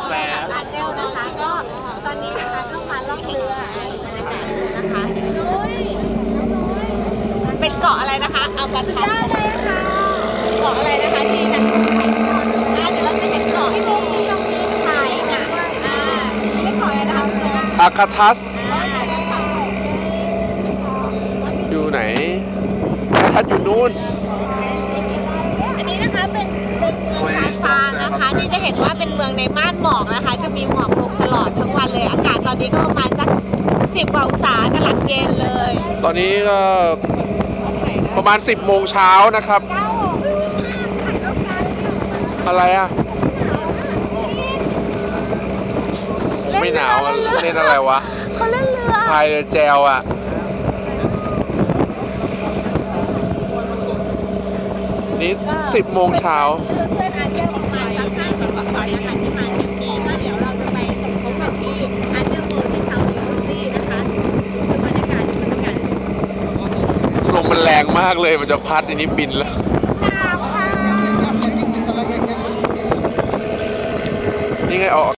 สแวร์ เจลนะคะ ก็ตอนนี้นะคะเข้ามาล่องเรือนะคะ เป็นเกาะอะไรนะคะเอาบัารสุดยอดเลยคะเกาะอะไรนะคะทีนักท่ออนอยู่เดี๋ยวเราจะเห็นเกาะที่มุมที่ตรงนี้ถ่ายน่ะอาไม่เกาะอะไรนะคะคุณอาคาทัส อยู่ไหนอาคาทัสอยู่นู่น เห็นว่าเป็นเมืองในม่านหมอกนะคะ จะมีหมอกลงตลอดทั้งวันเลย อากาศตอนนี้ก็ประมาณสักสิบกว่าองศากำลังเย็นเลยตอนนี้ก็ประมาณ 10 โมงเช้านะครับเก้าหกอะไรอะผมไม่หนาวอะเล่นอะไรวะเขาเล่นเรือพายเรือแจวอะ นี่ 10 โมงเช้า เพื่อนอาเจียประ รงมากเลยมันจะพัดอันนี้บินแล้วนี่ไงออก